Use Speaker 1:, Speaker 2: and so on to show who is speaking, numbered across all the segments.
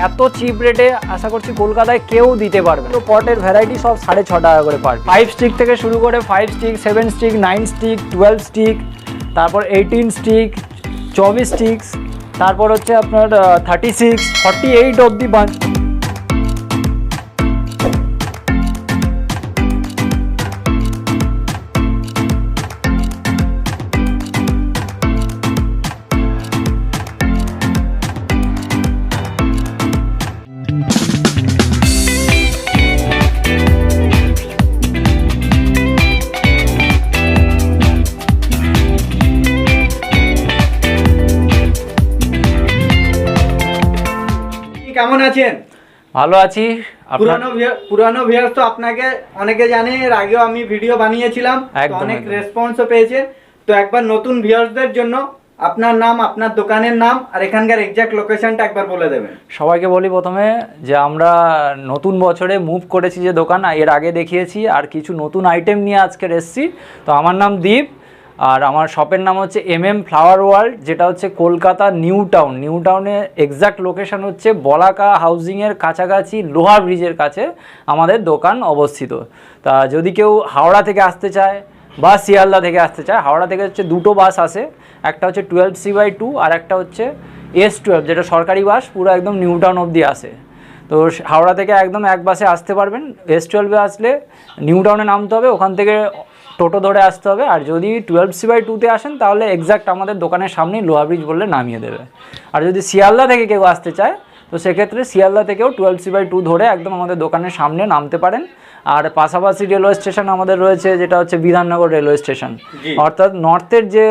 Speaker 1: এত চিপ রেটে আশা করছি কলকাতায় কেউ দিতে পারবে তো পটের ভ্যারাইটি সব সাড়ে ছ টাকা করে পার ফাইভ স্টিক থেকে শুরু করে five stick seven stick nine stick twelve stick তারপর এইটিন স্টিক চব্বিশ স্টিক্স তারপর হচ্ছে আপনার thirty six forty eight of the bunch
Speaker 2: কেমন আছেন?
Speaker 1: ভালো আছি।
Speaker 2: পুরানো পুরানো ভিউয়ার্স তো আপনাকে অনেকে জানে এর আগেও আমি ভিডিও বানিয়েছিলাম অনেক রেসপন্সও পেয়েছে। তো একবার নতুন ভিউয়ার্সদের জন্য আপনার নাম আপনার দোকানের নাম আর এখানকার এক্সাক্ট লোকেশনটা একবার বলে দেবেন।
Speaker 1: সবাইকে বলি প্রথমে যে আমরা নতুন বছরে মুভ করেছি যে দোকান এর আগে দেখিয়েছি আর কিছু নতুন আইটেম নিয়ে আজকে এসেছি। তো আমার নাম দীপ আর আমার শপের নাম হচ্ছে এম এম ফ্লাওয়ার ওয়ার্ল্ড যেটা হচ্ছে কলকাতা নিউ টাউন নিউ টাউনে এক্সাক্ট লোকেশন হচ্ছে বলাকা হাউজিংয়ের কাছাকাছি লোহা ব্রিজের কাছে আমাদের দোকান অবস্থিত। তা যদি কেউ হাওড়া থেকে আসতে চায় বা শিয়ালদা থেকে আসতে চায়, হাওড়া থেকে হচ্ছে দুটো বাস আসে, একটা হচ্ছে টুয়েলভ সি বাই টু আর একটা হচ্ছে এস টুয়েলভ যেটা সরকারি বাস পুরো একদম নিউ টাউন অবধি আসে। তো হাওড়া থেকে একদম এক বাসে আসতে পারবেন। এস টুয়েলভে আসলে নিউ টাউনে নামতে হবে, ওখান থেকে টোটো ধরে আসতে হবে আর যদি টুয়েলভ সি বাই টুতে আসেন তাহলে এক্স্যাক্ট আমাদের দোকানের সামনেই লোহা ব্রিজ বললে নামিয়ে দেবে। আর যদি শিয়ালদা থেকে কেউ আসতে চায় তো সেক্ষেত্রে শিয়ালদা থেকেও টুয়েলভ সি বাই টু ধরে একদম আমাদের দোকানের সামনে নামতে পারেন। আর পাশাপাশি রেলওয়ে স্টেশন আমাদের রয়েছে যেটা হচ্ছে বিধাননগর রেলওয়ে স্টেশন অর্থাৎ নর্থের যে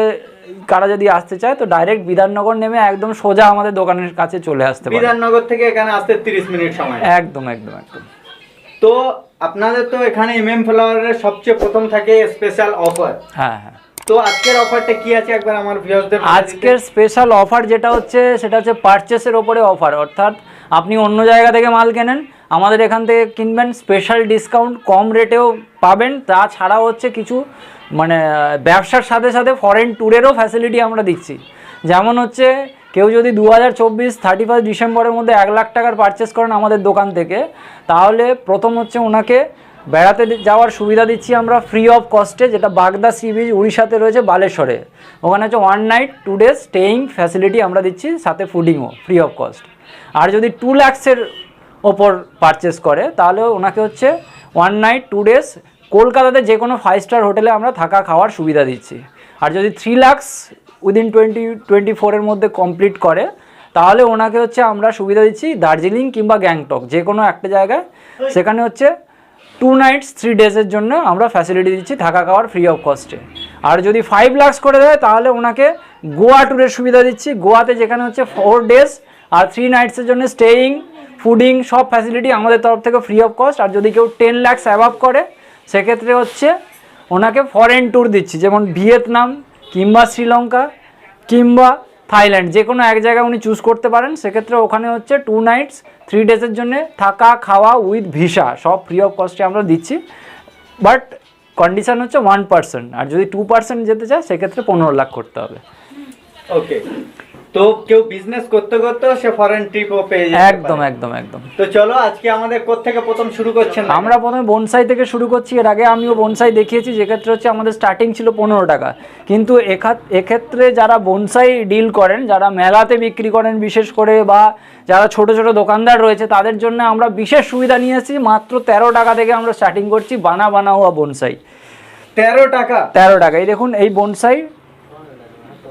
Speaker 1: কারা যদি আসতে চায় তো ডাইরেক্ট বিধাননগর নেমে একদম সোজা আমাদের দোকানের কাছে চলে আসতে পারে।
Speaker 2: বিধাননগর থেকে এখানে আসতে 30 মিনিট সময়।
Speaker 1: একদম একদম একদম।
Speaker 2: তো আপনাদের তো এখানে এম এম ফ্লাওয়ারের সবচেয়ে প্রথম থাকে স্পেশাল অফার
Speaker 1: হ্যাঁ হ্যাঁ।
Speaker 2: তো আজকের অফারটা কি আছে একবার আমার ভিউয়ার্সদের
Speaker 1: আজকের স্পেশাল অফার যেটা হচ্ছে সেটা হচ্ছে পারচেসের ওপরে অফার অর্থাৎ আপনি অন্য জায়গা থেকে মাল কেনেন আমাদের এখান থেকে কিনবেন স্পেশাল ডিসকাউন্ট কম রেটেও পাবেন। তাছাড়াও হচ্ছে কিছু মানে ব্যবসার সাথে সাথে ফরেন ট্যুরেরও ফ্যাসিলিটি আমরা দিচ্ছি। যেমন হচ্ছে কেউ যদি দু হাজার চব্বিশ থার্টি ফার্স্ট ডিসেম্বরের মধ্যে এক লাখ টাকার পারচেস করেন আমাদের দোকান থেকে, তাহলে প্রথম হচ্ছে ওনাকে বেড়াতে যাওয়ার সুবিধা দিচ্ছি আমরা ফ্রি অফ কস্টে যেটা বাগদা সি বিচ উড়িষ্যাতে রয়েছে, বালেশ্বরে। ওখানে হচ্ছে one night two days staying facility আমরা দিচ্ছি, সাথে ফুডিংও ফ্রি অফ কস্ট আর যদি টু ল্যাক্সের ওপর পারচেস করে, তাহলে ওনাকে হচ্ছে ওয়ান নাইট টু ডেজ কলকাতাতে যে কোনো ফাইভ স্টার হোটেলে আমরা থাকা খাওয়ার সুবিধা দিচ্ছি। আর যদি three lakhs within twenty twenty ফোরের মধ্যে কমপ্লিট করে। তাহলে ওনাকে হচ্ছে আমরা সুবিধা দিচ্ছি দার্জিলিং কিংবা গ্যাংটক, যে কোনো একটা জায়গায়। সেখানে হচ্ছে টু নাইটস থ্রি ডেজের জন্য আমরা ফ্যাসিলিটি দিচ্ছি থাকা খাওয়ার ফ্রি অফ কস্টে আর যদি ফাইভ লাক্স করে দেয়, তাহলে ওনাকে গোয়া ট্যুরের সুবিধা দিচ্ছি। গোয়াতে যেখানে হচ্ছে ফোর ডেজ আর থ্রি নাইটসের জন্য স্টেইং ফুডিং সব ফ্যাসিলিটি আমাদের তরফ থেকে ফ্রি অফ কস্ট আর যদি কেউ টেন ল্যাক্স অ্যাভাব করে, সেক্ষেত্রে হচ্ছে ওনাকে ফরেন ট্যুর দিচ্ছি। যেমন ভিয়েতনাম কিংবা শ্রীলঙ্কা, কিংবা থাইল্যান্ড, যে কোনো এক জায়গায় উনি চুজ করতে পারেন, সেক্ষেত্রে ওখানে হচ্ছে টু নাইটস থ্রি ডেজের জন্য থাকা, খাওয়া উইথ ভিসা সব ফ্রি অফ কস্টে আমরা দিচ্ছি। বাট কন্ডিশন হচ্ছে ওয়ান পার্সেন্ট আর যদি টু পার্সেন্ট যেতে চায়, সেক্ষেত্রে পনেরো লাখ করতে হবে।
Speaker 2: ওকে তো কেউ বিজনেস করতে করতেও সে ফরেন ট্রিপও পেয়ে যেতে
Speaker 1: একদম একদম একদম।
Speaker 2: তো চলো আজকে আমাদের থেকে প্রথম শুরু করছেন
Speaker 1: আমরা প্রথমে বনসাই থেকে শুরু করছি। এর আগে আমিও বনসাই দেখিয়েছি যেক্ষেত্রে হচ্ছে আমাদের স্টার্টিং ছিল পনেরো টাকা। কিন্তু এক্ষেত্রে যারা বনসাই ডিল করেন যারা মেলাতে বিক্রি করেন বিশেষ করে বা যারা ছোট ছোট দোকানদার রয়েছে তাদের জন্য আমরা বিশেষ সুবিধা নিয়ে এসেছি। মাত্র তেরো টাকা থেকে আমরা স্টার্টিং করছি বানা বানা হওয়া বনসাই
Speaker 2: তেরো টাকা?
Speaker 1: তেরো টাকা। এই দেখুন এই বনসাই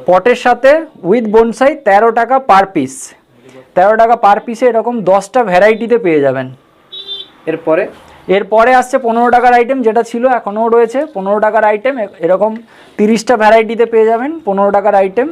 Speaker 1: পটের সাথে উইথ বনসাই তেরো টাকা পার পিস। তেরো টাকা পার পিসে এরকম দশটা ভ্যারাইটিতে পেয়ে যাবেন।
Speaker 2: এরপরে?
Speaker 1: এরপরে আসছে পনেরো টাকার আইটেম যেটা ছিল এখনও রয়েছে। পনেরো টাকার আইটেম এরকম তিরিশটা ভ্যারাইটিতে পেয়ে যাবেন পনেরো টাকার আইটেম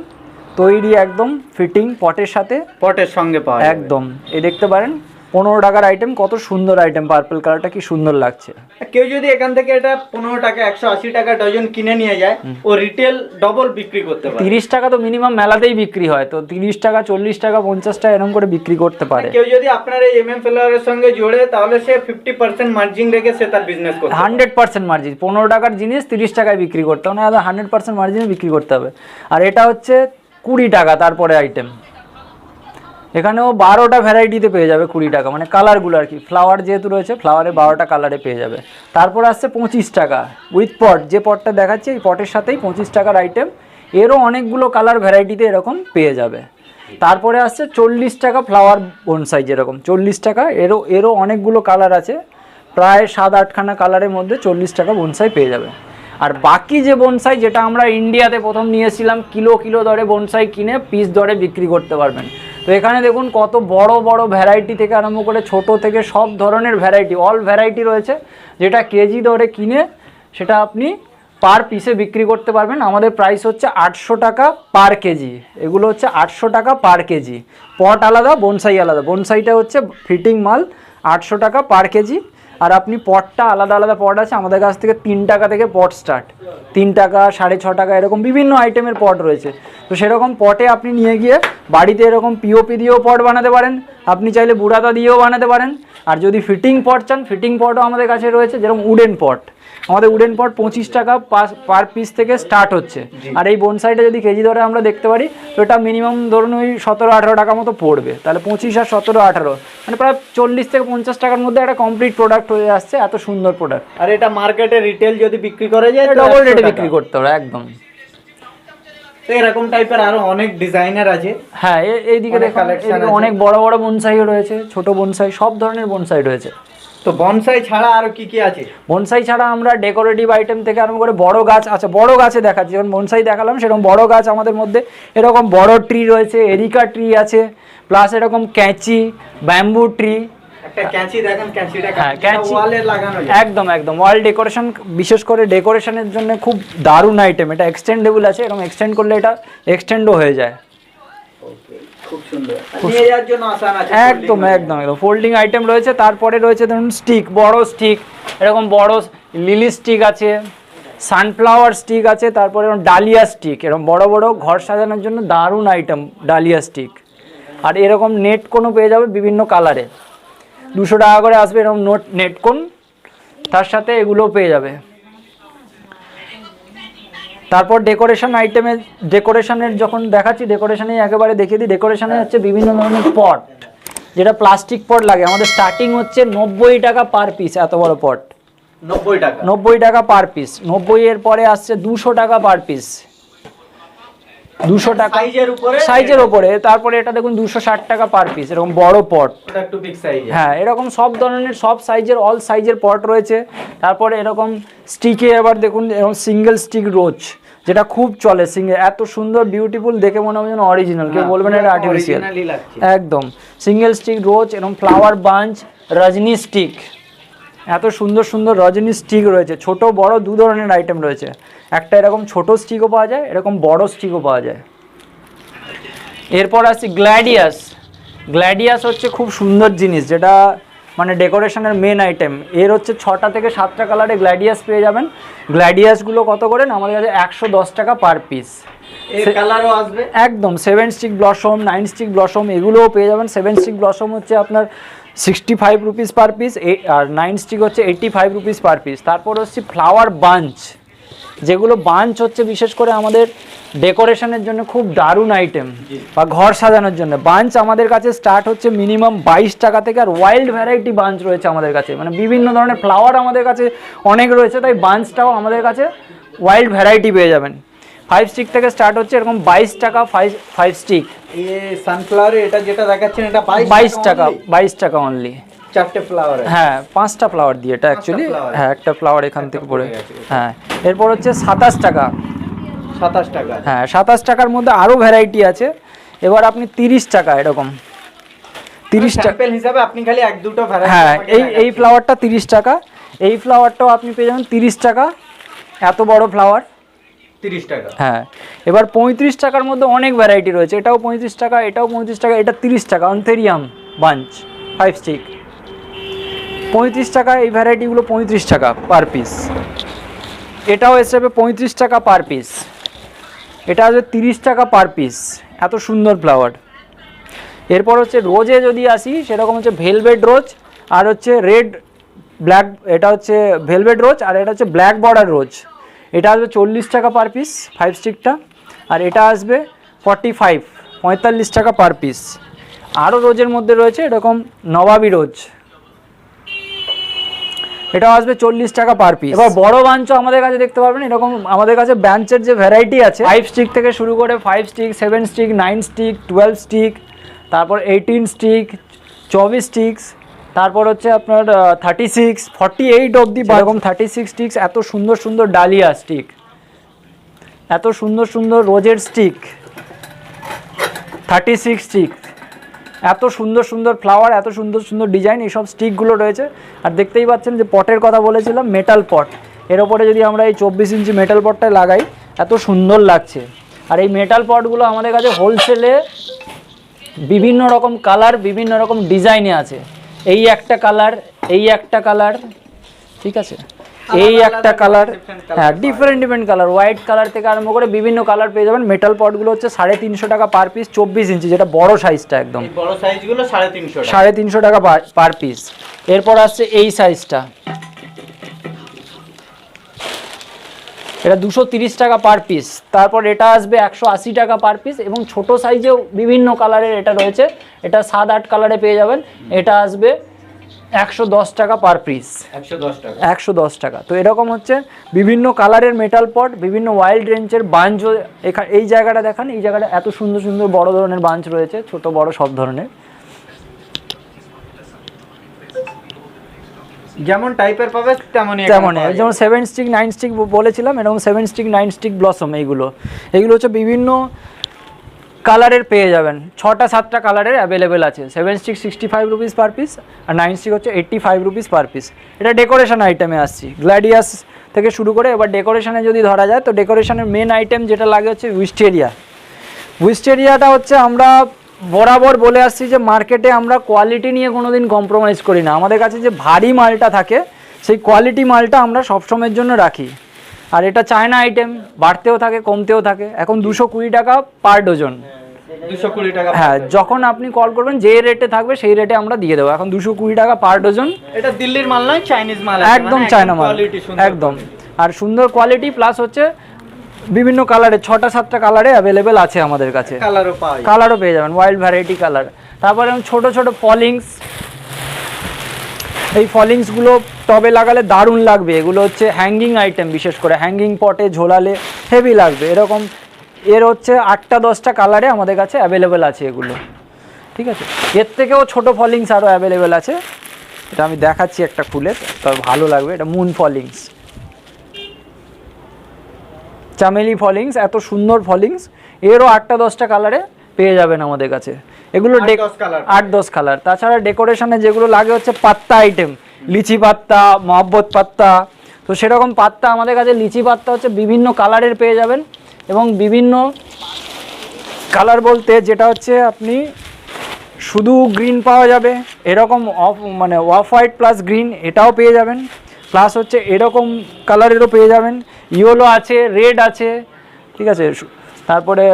Speaker 1: তৈরি একদম ফিটিং পটের সাথে।
Speaker 2: পটের সঙ্গে পাওয়া
Speaker 1: একদম। এ দেখতে পারেন পনেরো টাকার আইটেম কত সুন্দর আইটেম পার্পল কালারটা কি সুন্দর লাগছে?
Speaker 2: কেউ যদি এখান থেকে এটা পনেরো টাকা একশো আশি টাকা ডজন কিনে নিয়ে যায় ও রিটেল ডবল বিক্রি করতে পারে।
Speaker 1: তিরিশ টাকা তো মিনিমাম মেলাতেই বিক্রি হয় তো তিরিশ টাকা চল্লিশ টাকা পঞ্চাশ টাকা এরকম করে বিক্রি করতে পারে।
Speaker 2: কেউ যদি আপনার এই এম এম ফ্লাওয়ারের সঙ্গে জোড়ে তাহলে সে ফিফটি পার্সেন্ট মার্জিন রেখে সে তার বিজনেস পারে।
Speaker 1: হান্ড্রেড পার্সেন্ট মার্জিন পনেরো টাকার জিনিস তিরিশ টাকায় বিক্রি করতে হবে না হান্ড্রেড পার্সেন্ট মার্জিনে বিক্রি করতে হবে। আর এটা হচ্ছে কুড়ি টাকা তারপরে আইটেম এখানেও বারোটা ভ্যারাইটিতে পেয়ে যাবে কুড়ি টাকা। মানে কালারগুলো আর কি। ফ্লাওয়ার যেহেতু রয়েছে ফ্লাওয়ারে বারোটা কালারে পেয়ে যাবে। তারপর আসছে পঁচিশ টাকা। উইথ পট যে পটটা দেখাচ্ছে, এই পটের সাথেই পঁচিশ টাকার আইটেম এরও অনেকগুলো কালার ভ্যারাইটিতে এরকম পেয়ে যাবে। তারপরে আসছে চল্লিশ টাকা ফ্লাওয়ার বনসাই যেরকম। চল্লিশ টাকা, এরও এরও অনেকগুলো কালার আছে। প্রায় সাত আটখানা কালারের মধ্যে চল্লিশ টাকা বনসাই পেয়ে যাবে। আর বাকি যে বনসাই যেটা আমরা ইন্ডিয়াতে প্রথম নিয়েছিলাম কিলো কিলো দরে বনসাই কিনে পিস দরে বিক্রি করতে পারবেন। তো এখানে দেখুন কত বড় বড় ভ্যারাইটি থেকে আরম্ভ করে ছোট থেকে সব ধরনের ভ্যারাইটি অল ভ্যারাইটি রয়েছে। যেটা কেজি দরে কিনে সেটা আপনি পার পিসে বিক্রি করতে পারবেন। আমাদের প্রাইস হচ্ছে আটশো টাকা পার কেজি। এগুলো হচ্ছে আটশো টাকা পার কেজি। পট আলাদা বনসাই আলাদা। বনসাইটা হচ্ছে ফিটিং মাল, আটশো টাকা পার কেজি। আর আপনি পটটা আলাদা আলাদা পট আছে, আমাদের কাছ থেকে তিন টাকা থেকে পট স্টার্ট তিন টাকা, সাড়ে ছ টাকা, এরকম বিভিন্ন আইটেমের পট রয়েছে। তো সেরকম পটে আপনি নিয়ে গিয়ে বাড়িতে এরকম পিওপি দিয়েও পট বানাতে পারেন। আপনি চাইলে বুড়াতা দিয়েও বানাতে পারেন। আর যদি ফিটিং পট চান ফিটিং পটও আমাদের কাছে রয়েছে, যেরকম উডেন পট আমাদের উডেন পট পঁচিশ টাকা পার পিস থেকে স্টার্ট হচ্ছে। আর এই বনসাইটা যদি কেজি দরে আমরা দেখতে পারি তো এটা মিনিমাম ধরুন ওই সতেরো আঠারো টাকা মতো পড়বে। তাহলে পঁচিশ আর সতেরো আঠারো। মানে প্রায় চল্লিশ থেকে পঞ্চাশ টাকার মধ্যে একটা কমপ্লিট প্রোডাক্ট হয়ে আসছে এত সুন্দর প্রোডাক্ট
Speaker 2: আর এটা মার্কেটে রিটেল যদি বিক্রি করে যায়
Speaker 1: ডবল রেটে বিক্রি করতে হবে একদম।
Speaker 2: তো এরকম টাইপের আরও অনেক ডিজাইনার আছে।
Speaker 1: হ্যাঁ এইদিকে
Speaker 2: আছে।
Speaker 1: অনেক বড় বড় বনসাইও রয়েছে ছোট বনসাই সব ধরনের বনসাই রয়েছে।
Speaker 2: তো বনসাই ছাড়া আরও কি কি আছে?
Speaker 1: বনসাই ছাড়া আমরা ডেকোরেটিভ আইটেম থেকে আরম্ভ করে বড় গাছ আচ্ছা বড় গাছে দেখাচ্ছি। যেমন বনসাই দেখালাম সেরকম বড় গাছ আমাদের মধ্যে এরকম বড় ট্রি রয়েছে এরিকা ট্রি আছে প্লাস এরকম ক্যাঁচি ব্যাম্বু ট্রি হ্যাঁ, একদম একদম। ওয়াল ডেকোরেশন বিশেষ করে ডেকোরেশনের জন্য খুব দারুণ আইটেম এটা এক্সটেন্ডেবল আছে এরকম এক্সটেন্ড করলে এটা এক্সটেন্ডও হয়ে যায়।
Speaker 2: খুব সুন্দর। নিয়ে যাওয়ার জন্য আসান আছে
Speaker 1: একদম একদম একদম। ফোল্ডিং আইটেম রয়েছে তারপরে রয়েছে ধরুন স্টিক বড় স্টিক এরকম বড় লিলি স্টিক আছে সানফ্লাওয়ার স্টিক আছে তারপরে এরকম ডালিয়া স্টিক এরকম বড় বড় ঘর সাজানোর জন্য দারুণ আইটেম ডালিয়া স্টিক আর এরকম নেট কোনো পেয়ে যাবে বিভিন্ন কালারে দুশো টাকা করে আসবে এরকম নোট নেট কোন? তার সাথে এগুলোও পেয়ে যাবে। তারপর ডেকোরেশন আইটেমে ডেকোরেশনের যখন দেখাচ্ছি ডেকোরেশনে একেবারে দেখিয়ে দিই। ডেকোরেশনে হচ্ছে বিভিন্ন ধরনের পট যেটা প্লাস্টিক পট লাগে। আমাদের স্টার্টিং হচ্ছে নব্বই টাকা পার পিস এত বড় পট
Speaker 2: নব্বই টাকা।
Speaker 1: নব্বই টাকা পার পিস নব্বই এর পরে আসছে দুশো টাকা পার পিস দুশো টাকা
Speaker 2: সাইজের উপরে?
Speaker 1: তারপরে এটা দেখুন দুশো ষাট টাকা পার পিস এরকম বড় পট হ্যাঁ এরকম সব ধরনের সব সাইজের অল সাইজের পট রয়েছে। তারপরে এরকম স্টিকে এবার দেখুন এরকম সিঙ্গেল স্টিক রোজ যেটা খুব চলে সিঙ্গেল এত সুন্দর বিউটিফুল দেখে মনে হবে যেন অরিজিনাল কেউ বলবেন এটা আর্টিফিশিয়াল একদম। সিঙ্গেল স্টিক রোজ এরকম ফ্লাওয়ার বাঞ্চ রজনী স্টিক এত সুন্দর সুন্দর রজনী স্টিক রয়েছে। ছোট বড় দু ধরনের আইটেম রয়েছে। একটা এরকম ছোট স্টিকও পাওয়া যায় এরকম বড় স্টিকও পাওয়া যায়। এরপর আসছি গ্ল্যাডিয়াস গ্ল্যাডিয়াস হচ্ছে খুব সুন্দর জিনিস যেটা মানে ডেকোরেশনের মেন আইটেম এর হচ্ছে ছটা থেকে সাতটা কালারে গ্ল্যাডিয়াস পেয়ে যাবেন। গ্ল্যাডিয়াসগুলো কত করেন? আমাদের কাছে একশো দশ টাকা পার পিস
Speaker 2: এর কালারও আসবে?
Speaker 1: একদম seven stick blossom nine stick blossom এগুলোও পেয়ে যাবেন। সেভেন স্টিক ব্লসম হচ্ছে আপনার sixty five rupees per piece আর নাইন স্টিক হচ্ছে eighty five rupees per piece তারপর হচ্ছে ফ্লাওয়ার বাঞ্চ যেগুলো বাঞ্চ হচ্ছে বিশেষ করে আমাদের ডেকোরেশনের জন্য খুব দারুণ আইটেম বা ঘর সাজানোর জন্য। বাঞ্চ আমাদের কাছে স্টার্ট হচ্ছে মিনিমাম বাইশ টাকা থেকে আর ওয়াইল্ড ভ্যারাইটি বাঞ্চ রয়েছে আমাদের কাছে। মানে বিভিন্ন ধরনের ফ্লাওয়ার আমাদের কাছে অনেক রয়েছে তাই বাঞ্চটাও আমাদের কাছে ওয়াইল্ড ভ্যারাইটি পেয়ে যাবেন। ফাইভ স্টিক থেকে স্টার্ট হচ্ছে এরকম বাইশ টাকা ফাইভ ফাইভ স্টিক
Speaker 2: সানফ্লাওয়ার এটা যেটা দেখাচ্ছেন এটা বাইশ
Speaker 1: টাকা বাইশ টাকা অনলি
Speaker 2: চারটে ফ্লাওয়ার
Speaker 1: হ্যাঁ পাঁচটা ফ্লাওয়ার দিয়ে এটা অ্যাকচুয়ালি হ্যাঁ একটা ফ্লাওয়ার এখান থেকে পড়ে। হ্যাঁ এরপর হচ্ছে সাতাশ টাকা।
Speaker 2: সাতাশ টাকা।
Speaker 1: হ্যাঁ সাতাশ টাকার মধ্যে আরও ভ্যারাইটি আছে। এবার আপনি তিরিশ টাকা এরকম। তিরিশ টাকা।
Speaker 2: হিসাবে আপনি খালি এক দুটো
Speaker 1: হ্যাঁ এই এই ফ্লাওয়ারটা তিরিশ টাকা। এই ফ্লাওয়ারটাও আপনি পেয়ে যাবেন তিরিশ টাকা। এত বড় ফ্লাওয়ার
Speaker 2: তিরিশ টাকা।
Speaker 1: হ্যাঁ এবার পঁয়ত্রিশ টাকার মধ্যে অনেক ভ্যারাইটি রয়েছে। এটাও পঁয়ত্রিশ টাকা এটাও পঁয়ত্রিশ টাকা এটা তিরিশ টাকা। অন্থেরিয়াম বাঞ্চ ফাইভ স্টিক পঁয়ত্রিশ টাকা, এই ভ্যারাইটিগুলো পঁয়ত্রিশ টাকা পার পিস এটাও এসে যাবে পঁয়ত্রিশ টাকা পার পিস এটা আসবে তিরিশ টাকা পার পিস এত সুন্দর ফ্লাওয়ার এরপর হচ্ছে রোজে যদি আসি, সেরকম হচ্ছে ভেলভেট রোজ আর হচ্ছে রেড ব্ল্যাক এটা হচ্ছে ভেলভেট রোজ আর এটা হচ্ছে ব্ল্যাক বর্ডার রোজ এটা আসবে চল্লিশ টাকা পার পিস ফাইভ স্টিকটা আর এটা আসবে ফর্টি ফাইভ পঁয়তাল্লিশ টাকা পার পিস আরও রোজের মধ্যে রয়েছে এরকম নবাবি রোজ এটাও আসবে চল্লিশ টাকা পার পিস এবার বড় বাঞ্চও আমাদের কাছে দেখতে পারবেন এরকম আমাদের কাছে ব্যাঞ্চের যে ভ্যারাইটি আছে ফাইভ স্টিক থেকে শুরু করে five stick seven stick nine stick twelve stick তারপর এইটিন স্টিক চব্বিশ স্টিক্স তারপর হচ্ছে আপনার থার্টি সিক্স ফর্টি এইট অবধি এরকম থার্টি সিক্স স্টিক্স এত সুন্দর সুন্দর ডালিয়া স্টিক এত সুন্দর সুন্দর রোজের স্টিক থার্টি সিক্স স্টিক এত সুন্দর সুন্দর ফ্লাওয়ার এত সুন্দর সুন্দর ডিজাইন এইসব স্টিকগুলো রয়েছে। আর দেখতেই পাচ্ছেন যে পটের কথা বলেছিলাম মেটাল পট এর ওপরে যদি আমরা এই চব্বিশ ইঞ্চি মেটাল পটটা লাগাই, এত সুন্দর লাগছে। আর এই মেটাল পটগুলো আমাদের কাছে হোলসেলে বিভিন্ন রকম কালার বিভিন্ন রকম ডিজাইনে আছে। এই একটা কালার এই একটা কালার ঠিক আছে? এই একটা কালার হ্যাঁ different different colour white colour থেকে আরম্ভ করে বিভিন্ন কালার পেয়ে যাবেন। মেটাল পটগুলো হচ্ছে সাড়ে তিনশো টাকা পার পিস চব্বিশ ইঞ্চি যেটা বড় সাইজটা একদম।
Speaker 2: বড় সাইজগুলো সাড়ে তিনশো টাকা।
Speaker 1: সাড়ে তিনশো টাকা পার পিস এরপর আসছে এই সাইজটা এটা দুশো তিরিশ টাকা পার পিস তারপর এটা আসবে একশো আশি টাকা পার পিস এবং ছোট সাইজেও বিভিন্ন কালারের এটা রয়েছে। এটা সাত আট কালারে পেয়ে যাবেন। এটা আসবে একশো দশ টাকা পার পিস একশো দশ টাকা। তো এরকম হচ্ছে বিভিন্ন কালারের মেটাল পট বিভিন্ন ওয়াইল্ড রেঞ্জের বাঞ্চ এখানে এই জায়গাটা দেখান এই জায়গাটা এত সুন্দর সুন্দর বড় ধরনের বাঞ্চ রয়েছে ছোট বড় সব ধরনের।
Speaker 2: যেমন টাইপের পাবে তেমনই
Speaker 1: তেমন যেমন সেভেন স্টিক নাইন স্টিক বলেছিলাম এরকম seven stick nine stick blossom এইগুলো। এগুলো হচ্ছে বিভিন্ন কালারের পেয়ে যাবেন। ছটা, সাতটা কালারের অ্যাভেলেবেল আছে। Seven stick sixty five rupees per piece আর নাইন স্টিক হচ্ছে eighty five rupees per piece এটা ডেকোরেশন আইটেমে আসছি। গ্ল্যাডিয়াস থেকে শুরু করে এবার ডেকোরেশনে যদি ধরা যায়, তো ডেকোরেশনের মেন আইটেম যেটা লাগে হচ্ছে উইস্টেরিয়া উইস্টেরিয়াটা হচ্ছে আমরা বরাবর বলে আসছি যে মার্কেটে আমরা কোয়ালিটি নিয়ে কোনো দিন কম্প্রোমাইজ করি না। আমাদের কাছে যে ভারী মালটা থাকে, সেই কোয়ালিটি মালটা আমরা সবসময়ের জন্য রাখি। আর এটা চায়না আইটেম বাড়তেও থাকে কমতেও থাকে। এখন দুশো কুড়ি টাকা পার ডজন
Speaker 2: টাকা
Speaker 1: হ্যাঁ যখন আপনি কল করবেন যে রেটে থাকবে সেই রেটে আমরা দিয়ে দেবো। এখন দুশো কুড়ি টাকা পার ডজন
Speaker 2: এটা দিল্লির মাল নয় চাইনিজ মাল
Speaker 1: একদম
Speaker 2: মানে
Speaker 1: চায়না মাল। একদম। আর সুন্দর কোয়ালিটি প্লাস হচ্ছে বিভিন্ন কালারে ছটা সাতটা কালারে অ্যাভেলেবেল আছে আমাদের কাছে।
Speaker 2: কালারও
Speaker 1: কালারও পেয়ে যাবেন ওয়াইল্ড ভ্যারাইটি কালার তারপরে ছোট ছোট ফলিংস এই ফলিংসগুলো টবে লাগালে দারুণ লাগবে। এগুলো হচ্ছে হ্যাঙ্গিং আইটেম বিশেষ করে হ্যাঙ্গিং পটে ঝোলালে হেভি লাগবে। এরকম এর হচ্ছে আটটা দশটা কালারে আমাদের কাছে অ্যাভেলেবেল আছে এগুলো। ঠিক আছে? এর থেকেও ছোট ফলিংস আরও অ্যাভেলেবেল আছে। এটা আমি দেখাচ্ছি একটা খুলে তবে ভালো লাগবে। এটা মুন ফলিংস চামেলি ফলিংস এত সুন্দর ফলিংস এরও আটটা দশটা কালারে পেয়ে যাবেন আমাদের কাছে। এগুলো
Speaker 2: আট দশ
Speaker 1: কালার তাছাড়া ডেকোরেশনে যেগুলো লাগে হচ্ছে পাত্তা আইটেম লিচি পাত্তা মহব্বত পাত্তা তো সেরকম পাত্তা আমাদের কাছে লিচি পাত্তা হচ্ছে বিভিন্ন কালারের পেয়ে যাবেন এবং বিভিন্ন কালার বলতে যেটা হচ্ছে আপনি শুধু গ্রিন পাওয়া যাবে, এরকম অফ মানে অফ হোয়াইট প্লাস গ্রিন এটাও পেয়ে যাবেন। প্লাস হচ্ছে এরকম কালারেরও পেয়ে যাবেন। ইয়েলো আছে রেড আছে, ঠিক আছে? তারপরে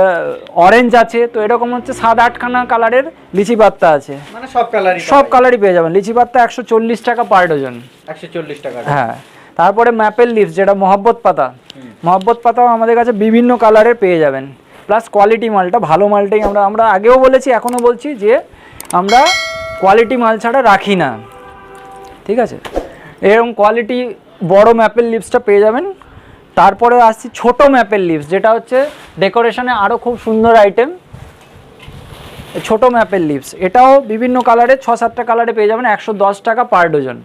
Speaker 1: অরেঞ্জ আছে তো এরকম হচ্ছে সাত আটখানা কালারের লিচি পাত্তা আছে।
Speaker 2: মানে সব কালারই
Speaker 1: সব কালারই পেয়ে যাবেন। লিচি পাত্তা একশো চল্লিশ টাকা পার ডজন
Speaker 2: একশো চল্লিশ টাকা
Speaker 1: হ্যাঁ। তারপরে ম্যাপেল লিভস যেটা মহব্বত পাতা। মহব্বত পাতাও আমাদের কাছে বিভিন্ন কালারের পেয়ে যাবেন। প্লাস কোয়ালিটি মালটা ভালো মালটাই আমরা আমরা আগেও বলেছি এখনও বলছি যে আমরা কোয়ালিটি মাল ছাড়া রাখি না। ঠিক আছে? এরকম কোয়ালিটি বড় ম্যাপেল লিভসটা পেয়ে যাবেন। তারপরে আসছি ছোট ম্যাপেল লিভস যেটা হচ্ছে ডেকোরেশনে আরও খুব সুন্দর আইটেম ছোট ম্যাপেল লিভস এটাও বিভিন্ন কালারে ছ সাতটা কালারে পেয়ে যাবেন একশো দশ টাকা পার ডজন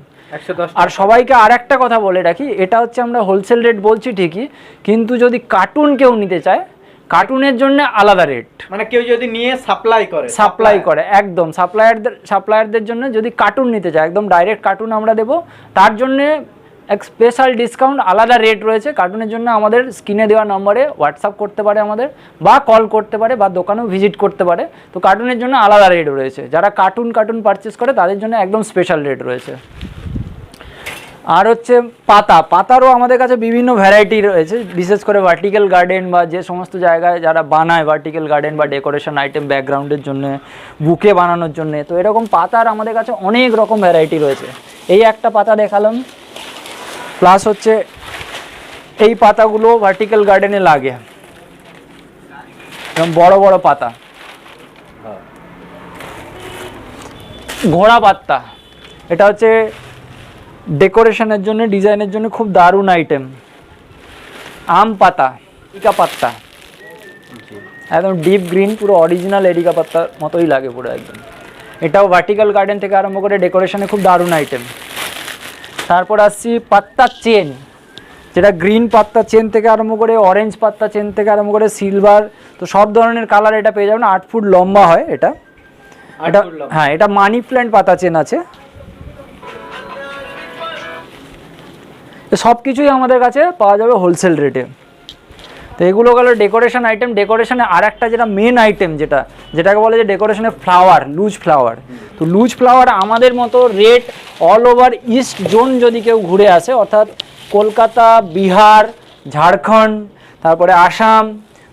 Speaker 1: আর সবাইকে আর একটা কথা বলে রাখি এটা হচ্ছে আমরা হোলসেল রেট বলছি ঠিকই কিন্তু যদি কার্টুন কেউ নিতে চায় কার্টুনের জন্য আলাদা রেট
Speaker 2: মানে কেউ যদি নিয়ে সাপ্লাই করে
Speaker 1: সাপ্লাই করে একদম সাপ্লায়ারদের সাপ্লায়ারদের জন্য যদি কার্টুন নিতে চায় একদম ডাইরেক্ট কার্টুন আমরা দেবো তার জন্যে এক স্পেশাল ডিসকাউন্ট আলাদা রেট রয়েছে। কার্টুনের জন্য আমাদের স্ক্রিনে দেওয়া নম্বরে হোয়াটসঅ্যাপ করতে পারে আমাদের, বা কল করতে পারে, বা দোকানেও ভিজিট করতে পারে। তো কার্টুনের জন্য আলাদা রেট রয়েছে। যারা কার্টুন কার্টুন পারচেস করে, তাদের জন্য একদম স্পেশাল রেট রয়েছে। আর হচ্ছে পাতা। পাতারও আমাদের কাছে বিভিন্ন ভ্যারাইটি রয়েছে। বিশেষ করে ভার্টিক্যাল গার্ডেন বা যে সমস্ত জায়গায় যারা বানায় ভার্টিক্যাল গার্ডেন বা ডেকোরেশন আইটেম ব্যাকগ্রাউন্ডের জন্য, বুকে বানানোর জন্য, তো এরকম পাতার আমাদের কাছে অনেক রকম ভ্যারাইটি রয়েছে। এই একটা পাতা দেখালাম। প্লাস হচ্ছে এই পাতাগুলো ভার্টিক্যাল গার্ডেনে লাগে। এরকম বড় বড় পাতা। ঘোড়া পাত্তা এটা হচ্ছে ডেকোরেশনের জন্য ডিজাইনের জন্য খুব দারুণ আইটেম আম পাতা, এরিকা পাত্তা একদম ডিপ গ্রিন পুরো অরিজিনাল এরিকা পাত্তার মতোই লাগে পুরো একদম। এটাও ভার্টিক্যাল গার্ডেন থেকে আরম্ভ করে ডেকোরেশনে খুব দারুণ আইটেম তারপর আসছি পাত্তা চেন যেটা গ্রিন পাত্তা চেন থেকে আরম্ভ করে অরেঞ্জ পাত্তা চেন থেকে আরম্ভ করে সিলভার তো সব ধরনের কালার এটা পেয়ে যাবেন। আট ফুট লম্বা হয় এটা। এটা হ্যাঁ এটা মানি প্ল্যান্ট পাতা চেন আছে। সব কিছুই আমাদের কাছে পাওয়া যাবে হোলসেল রেটে তো এগুলো গেলো ডেকোরেশন আইটেম ডেকোরেশনে আর একটা যেটা মেন আইটেম যেটা, যেটাকে বলে যে ডেকোরেশনে ফ্লাওয়ার লুজ ফ্লাওয়ার তো লুজ ফ্লাওয়ার আমাদের মতো rate all over east zone যদি কেউ ঘুরে আসে, অর্থাৎ কলকাতা, বিহার, ঝাড়খণ্ড, তারপরে আসাম,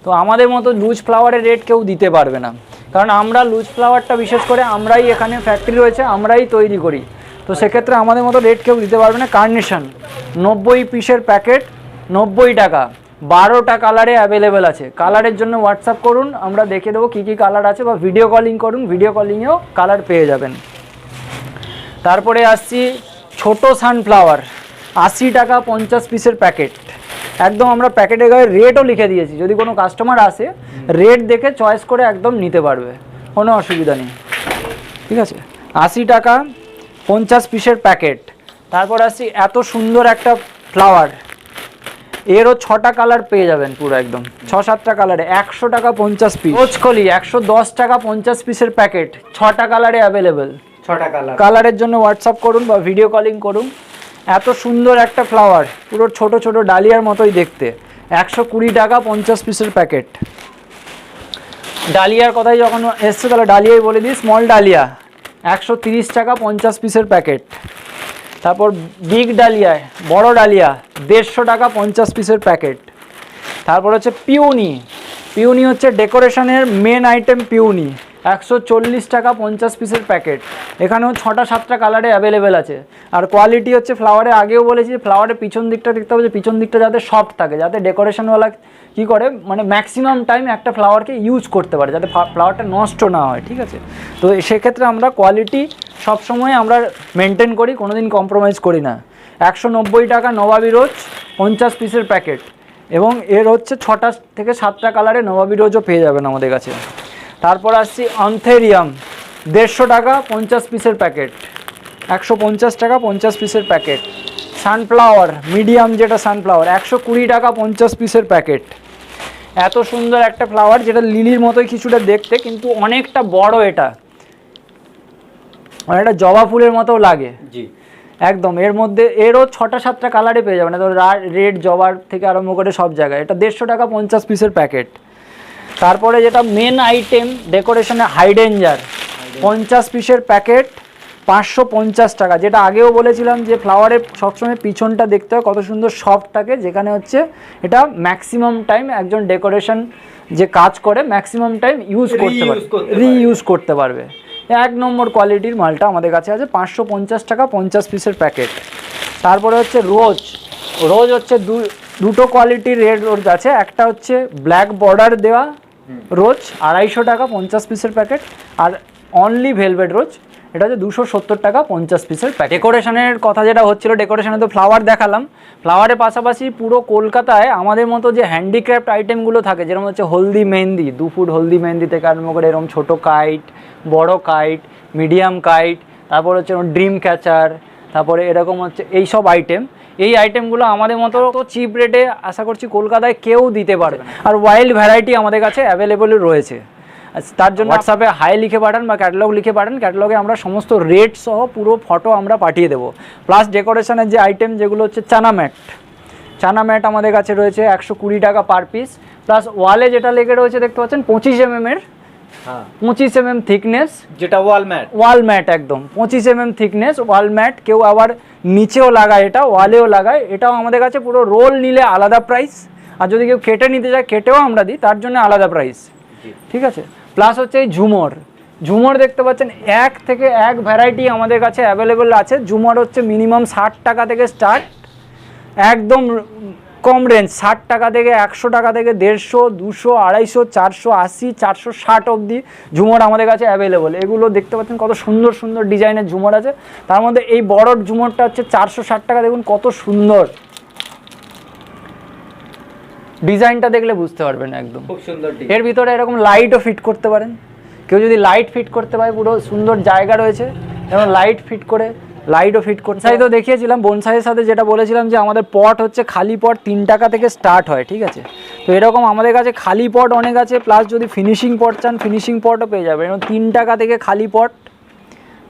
Speaker 1: তো আমাদের মতো লুজ ফ্লাওয়ারের রেট কেউ দিতে পারবে না। কারণ আমরা লুজ ফ্লাওয়ারটা বিশেষ করে আমরাই এখানে ফ্যাক্টরি রয়েছে, আমরাই তৈরি করি। তো সেক্ষেত্রে আমাদের মতো রেট কেউ দিতে পারবে না। কার্নেশন নব্বই পিসের প্যাকেট নব্বই টাকা। বারোটা কালারে অ্যাভেলেবেল আছে। কালারের জন্য হোয়াটসঅ্যাপ করুন, আমরা দেখে দেবো কী কী কালার আছে বা ভিডিও কলিং করুন ভিডিও কলিংয়েও কালার পেয়ে যাবেন। তারপরে আসছি ছোট সানফ্লাওয়ার আশি টাকা পঞ্চাশ পিসের প্যাকেট একদম আমরা প্যাকেটের গায়ে রেটও লিখে দিয়েছি। যদি কোনো কাস্টমার আসে রেট দেখে চয়েস করে একদম নিতে পারবে। কোনো অসুবিধা নেই। ঠিক আছে? আশি টাকা পঞ্চাশ পিসের প্যাকেট তারপর আসছি এত সুন্দর একটা ফ্লাওয়ার এরও ছটা কালার পেয়ে যাবেন পুরো একদম। ছ সাতটা কালারে একশো টাকা পঞ্চাশ পিস রোজকলি একশো দশ টাকা পঞ্চাশ পিসের প্যাকেট ছটা কালারে অ্যাভেলেবেল
Speaker 2: ছটা কালার
Speaker 1: কালারের জন্য হোয়াটসঅ্যাপ করুন বা ভিডিও কলিং করুন। এত সুন্দর একটা ফ্লাওয়ার পুরো ছোট ছোট ডালিয়ার মতোই দেখতে। একশো কুড়ি টাকা পঞ্চাশ পিসের প্যাকেট ডালিয়ার কথাই যখন এসছে তাহলে ডালিয়াই বলে দিই। Small dahlia. একশো তিরিশ টাকা পঞ্চাশ পিসের প্যাকেট তারপর বিগ ডালিয়ায় বড় ডালিয়া, দেড়শো টাকা পঞ্চাশ পিসের প্যাকেট। তারপর হচ্ছে পিউনি। পিউনি হচ্ছে ডেকোরেশনের মেন আইটেম পিউনি। একশো চল্লিশ টাকা পঞ্চাশ পিসের প্যাকেট। এখানেও ছটা সাতটা কালারে অ্যাভেলেবেল আছে। আর কোয়ালিটি হচ্ছে ফ্লাওয়ারে আগেও বলেছি ফ্লাওয়ারের পিছন দিকটা দেখতে হবে যে, পিছন দিকটা যাতে সফট থাকে, যাতে ডেকোরেশনওয়ালা কী করে মানে ম্যাক্সিমাম টাইম একটা ফ্লাওয়ারকে ইউজ করতে পারে, যাতে ফ্লাওয়ারটা নষ্ট না হয়, ঠিক আছে? তো সেক্ষেত্রে আমরা কোয়ালিটি সবসময় আমরা মেনটেন করি কোনো দিন কম্প্রোমাইজ করি না। একশো নব্বই টাকা নবাবি রোজ পঞ্চাশ পিসের প্যাকেট। এবং এর হচ্ছে ছটা থেকে সাতটা কালারে নবাবি রোজও পেয়ে যাবেন আমাদের কাছে। তারপর আসছি অন্থেরিয়াম দেড়শো টাকা পঞ্চাশ পিসের প্যাকেট। একশো পঞ্চাশ টাকা পঞ্চাশ পিসের প্যাকেট। সানফ্লাওয়ার মিডিয়াম যেটা সানফ্লাওয়ার একশো কুড়ি টাকা পঞ্চাশ পিসের প্যাকেট। এত সুন্দর একটা ফ্লাওয়ার যেটা লিলির মতোই কিছুটা দেখতে কিন্তু অনেকটা বড় এটা। অনেকটা জবা ফুলের মতো লাগে।
Speaker 2: জি।
Speaker 1: একদম এর মধ্যে এরও ছটা সাতটা কালারে পেয়ে যাবে যাবেন তো রেড জবার থেকে আরম্ভ করে সব জায়গায়। এটা দেড়শো টাকা পঞ্চাশ পিসের প্যাকেট। তারপরে যেটা মেন আইটেম ডেকোরেশনে হাইডেঞ্জার পঞ্চাশ পিসের প্যাকেট পাঁচশো পঞ্চাশ টাকা। যেটা আগেও বলেছিলাম যে ফ্লাওয়ারের সবসময় পিছনটা দেখতে হয় কত সুন্দর সফট থাকে যেখানে হচ্ছে এটা ম্যাক্সিমাম টাইম একজন ডেকোরেশন যে কাজ করে ম্যাক্সিমাম টাইম ইউজ করতে
Speaker 2: পারবে।
Speaker 1: রিইউজ করতে পারবে। এক নম্বর কোয়ালিটির মালটা আমাদের কাছে আছে পাঁচশো পঞ্চাশ টাকা পঞ্চাশ পিসের প্যাকেট তারপরে হচ্ছে রোজ। রোজ হচ্ছে দু দুটো কোয়ালিটির রেড রোজ আছে। একটা হচ্ছে ব্ল্যাক বর্ডার দেওয়া রোজ আড়াইশো টাকা পঞ্চাশ পিসের প্যাকেট আর অনলি ভেলভেট রোজ এটা হচ্ছে দুশো সত্তর টাকা পঞ্চাশ পিসের প্যাকেট ডেকোরেশনের কথা যেটা হচ্ছিল ডেকোরেশনে তো ফ্লাওয়ার দেখালাম। ফ্লাওয়ারের পাশাপাশি পুরো কলকাতায় আমাদের মতো যে হ্যান্ডিক্রাফট আইটেমগুলো থাকে যেরকম হচ্ছে হলদি মেহেন্দি দু ফুট হলদি মেহেন্দি থেকে আরম্ভ করে এরকম ছোটো কাইট বড় কাইট মিডিয়াম কাইট তারপর হচ্ছে ড্রিম ক্যাচার তারপরে এরকম হচ্ছে এই সব আইটেম এই আইটেমগুলো আমাদের মতো তো চিপ রেটে আশা করছি কলকাতায় কেউ দিতে পারবে আর ওয়াইল্ড ভ্যারাইটি আমাদের কাছে অ্যাভেলেবল রয়েছে। আর তার জন্য হোয়াটসঅ্যাপে হাই লিখে পাঠান বা ক্যাটালগ লিখে পাঠান ক্যাটালগে আমরা সমস্ত রেট সহ পুরো ফটো আমরা পাঠিয়ে দেবো। প্লাস ডেকোরেশনের যে আইটেম যেগুলো হচ্ছে চানা ম্যাট চানা ম্যাট আমাদের কাছে রয়েছে একশো কুড়ি টাকা পার পিস প্লাস ওয়ালে যেটা লেগে রয়েছে দেখতে পাচ্ছেন পঁচিশ এম এর পঁচিশ এম এম থিকনেস
Speaker 2: যেটা ওয়াল ম্যাট
Speaker 1: ওয়াল ম্যাট একদম। পঁচিশ M M thickness wall mat কেউ আবার নিচেও লাগায় এটা ওয়ালেও লাগায়। এটাও আমাদের কাছে পুরো রোল নিলে আলাদা প্রাইস আর যদি কেউ কেটে নিতে চায় কেটেও আমরা দিই তার জন্য আলাদা প্রাইস ঠিক আছে? প্লাস হচ্ছে এই ঝুমর। ঝুমর দেখতে পাচ্ছেন এক থেকে এক ভ্যারাইটি আমাদের কাছে অ্যাভেলেবেল আছে। ঝুমর হচ্ছে মিনিমাম ষাট টাকা থেকে স্টার্ট একদম কম রেঞ্জ ষাট টাকা থেকে একশো টাকা থেকে দেড়শো দুশো আড়াইশো চারশো আশি চারশো ষাট অবধি ঝুমর আমাদের কাছে অ্যাভেলেবল এগুলো দেখতে পাচ্ছেন কত সুন্দর সুন্দর ডিজাইনের ঝুমর আছে। তার মধ্যে এই বড় ঝুমরটা হচ্ছে চারশো ষাট টাকা দেখুন কত সুন্দর। ডিজাইনটা দেখলে বুঝতে পারবেন একদম।
Speaker 2: খুব সুন্দর
Speaker 1: এর ভিতরে এরকম লাইটও ফিট করতে পারেন। কেউ যদি লাইট ফিট করতে পারে পুরো সুন্দর জায়গা রয়েছে। এবং লাইট ফিট করে লাইটও ফিট করতে সাই তো দেখিয়েছিলাম বনসাইয়ের সাথে যেটা বলেছিলাম যে আমাদের পট হচ্ছে খালি পট তিন টাকা থেকে স্টার্ট হয় ঠিক আছে? তো এরকম আমাদের কাছে খালি পট অনেক আছে প্লাস যদি ফিনিশিং পট চান ফিনিশিং পটও পেয়ে যাবেন এবং তিন টাকা থেকে খালি পট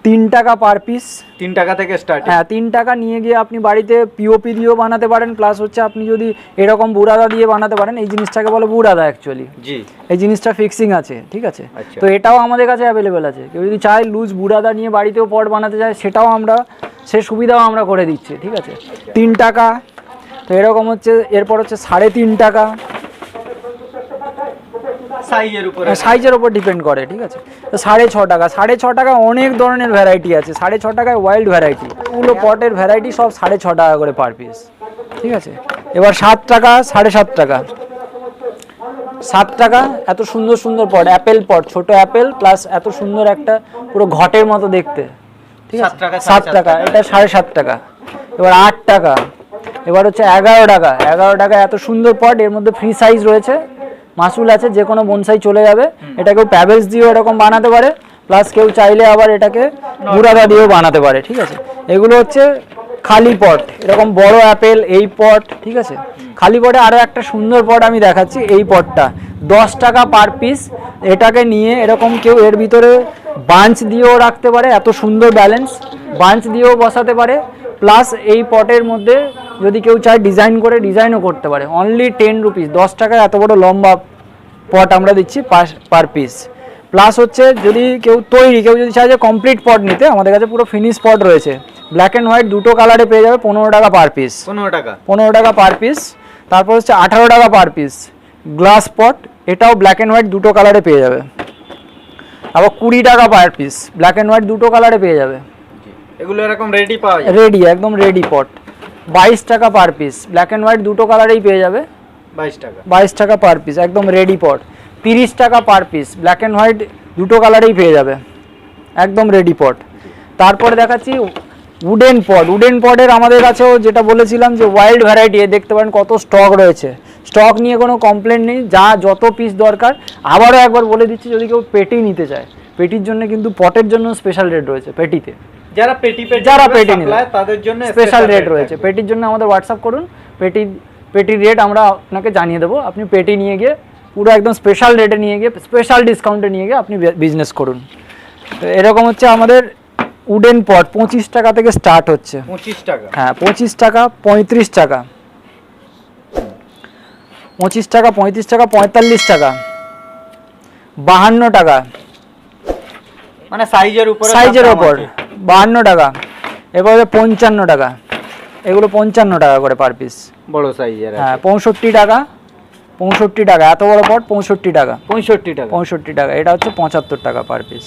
Speaker 1: তিন টাকা পার পিস
Speaker 2: তিন টাকা থেকে স্টার্ট
Speaker 1: হ্যাঁ তিন টাকা নিয়ে গিয়ে আপনি বাড়িতে পিওপি দিয়েও বানাতে পারেন প্লাস হচ্ছে আপনি যদি এরকম বুড়াদা দিয়ে বানাতে পারেন এই জিনিসটাকে বলে বুড়াদা অ্যাকচুয়ালি
Speaker 2: জি।
Speaker 1: এই জিনিসটা ফিক্সিং আছে ঠিক আছে?
Speaker 2: আচ্ছা।
Speaker 1: তো এটাও আমাদের কাছে অ্যাভেলেবেল আছে। কেউ যদি চায় লুজ বুড়াদা নিয়ে বাড়িতেও পট বানাতে চায় সেটাও আমরা সে সুবিধাও আমরা করে দিচ্ছি ঠিক আছে? তিন টাকা। তো এরকম হচ্ছে এরপর হচ্ছে সাড়ে তিন টাকা।
Speaker 2: সাইজের উপরে
Speaker 1: সাইজের ওপর ডিপেন্ড করে ঠিক আছে? তো সাড়ে ছ টাকা সাড়ে ছ টাকা অনেক ধরনের ভ্যারাইটি আছে সাড়ে ছ টাকায় ওয়াইল্ড ভ্যারাইটি ওগুলো পটের ভ্যারাইটি সব সাড়ে ছ টাকা করে পার পিস ঠিক আছে? এবার সাত টাকা সাড়ে সাত টাকা। সাত টাকা এত সুন্দর সুন্দর পট অ্যাপেল পট ছোট অ্যাপেল প্লাস এত সুন্দর একটা পুরো ঘটের মতো দেখতে ঠিক আছে? সাত টাকা। এটা সাড়ে সাত টাকা। এবার আট টাকা এবার হচ্ছে এগারো টাকা। এগারো টাকা এত সুন্দর পট এর মধ্যে ফ্রি সাইজ রয়েছে। মাসুল আছে যে কোনো বনসাই চলে যাবে। এটা কেউ প্যাবেলস দিয়েও এরকম বানাতে পারে প্লাস কেউ চাইলে আবার এটাকে বুড়াদা দিয়েও বানাতে পারে ঠিক আছে? এগুলো হচ্ছে খালি পট এরকম বড় অ্যাপেল এই পট ঠিক আছে? খালি পটে আরও একটা সুন্দর পট আমি দেখাচ্ছি এই পটটা দশ টাকা পার পিস এটাকে নিয়ে এরকম কেউ এর ভিতরে বাঞ্চ দিয়েও রাখতে পারে এত সুন্দর ব্যালেন্স বাঞ্চ দিয়েও বসাতে পারে প্লাস এই পটের মধ্যে যদি কেউ চায় ডিজাইন করে ডিজাইনও করতে পারে। অনলি টেন রুপিস দশ টাকায় এত বড় লম্বা পট আমরা দিচ্ছি পার পিস প্লাস হচ্ছে যদি কেউ তৈরি কেউ যদি চায় যে কমপ্লিট পট নিতে আমাদের কাছে পুরো ফিনিশ পট রয়েছে। ব্ল্যাক অ্যান্ড হোয়াইট দুটো কালারে পেয়ে যাবে পনেরো টাকা পার পিস
Speaker 2: পনেরো টাকা।
Speaker 1: পনেরো টাকা পার পিস তারপর হচ্ছে আঠারো টাকা পার পিস গ্লাস পট এটাও ব্ল্যাক অ্যান্ড হোয়াইট দুটো কালারে পেয়ে যাবে। আবার কুড়ি টাকা per piece black and white দুটো কালারে পেয়ে যাবে।
Speaker 2: এগুলো এরকম রেডি পাওয়া যায়।
Speaker 1: রেডি একদম রেডি পট বাইশ টাকা per piece black and white দুটো কালারেই পেয়ে যাবে।
Speaker 2: বাইশ টাকা।
Speaker 1: বাইশ টাকা পার পিস একদম রেডি পট তিরিশ টাকা per piece black and white দুটো কালারেই পেয়ে যাবে। একদম রেডি পট তারপরে দেখাচ্ছি উডেন পট উডেন পটের আমাদের কাছেও যেটা বলেছিলাম যে ওয়াইল্ড ভ্যারাইটি দেখতে পারেন কত স্টক রয়েছে। স্টক নিয়ে কোনো কমপ্লেন নেই যা যত পিস দরকার। আবারও একবার বলে দিচ্ছি যদি কেউ পেটি নিতে চায় পেটির জন্য কিন্তু পটের জন্য স্পেশাল রেট রয়েছে পেটিতে।
Speaker 2: যারা পেটি পেটি
Speaker 1: যারা পেটি নেবে।
Speaker 2: তাদের জন্য
Speaker 1: স্পেশাল রেট রয়েছে। পেটির জন্য আমাদের হোয়াটসঅ্যাপ করুন। পেটি পেটির রেট আমরা আপনাকে জানিয়ে দেবো। আপনি পেটি নিয়ে গিয়ে পুরো একদম স্পেশাল রেটে নিয়ে গিয়ে স্পেশাল ডিসকাউন্টে নিয়ে গিয়ে আপনি বিজনেস করুন। তো এরকম হচ্ছে আমাদের উডেন পট পঁচিশ টাকা থেকে স্টার্ট হচ্ছে।
Speaker 2: পঁচিশ টাকা।
Speaker 1: হ্যাঁ পঁচিশ টাকা পঁয়ত্রিশ টাকা। পঁচিশ টাকা পঁয়ত্রিশ টাকা পঁয়তাল্লিশ টাকা। বাহান্ন টাকা।
Speaker 2: মানে সাইজের উপরে
Speaker 1: সাইজের
Speaker 2: আছে।
Speaker 1: বাহান্ন টাকা এবারে পঞ্চান্ন টাকা এগুলো পঞ্চান্ন টাকা করে পার পিস
Speaker 2: বড় সাইজের
Speaker 1: হ্যাঁ পঁয়ষট্টি টাকা পঁয়ষট্টি টাকা এত বড় পট পঁয়ষট্টি টাকা।
Speaker 2: পঁয়ষট্টি টাকা।
Speaker 1: পঁয়ষট্টি টাকা এটা হচ্ছে পঁচাত্তর টাকা পার পিস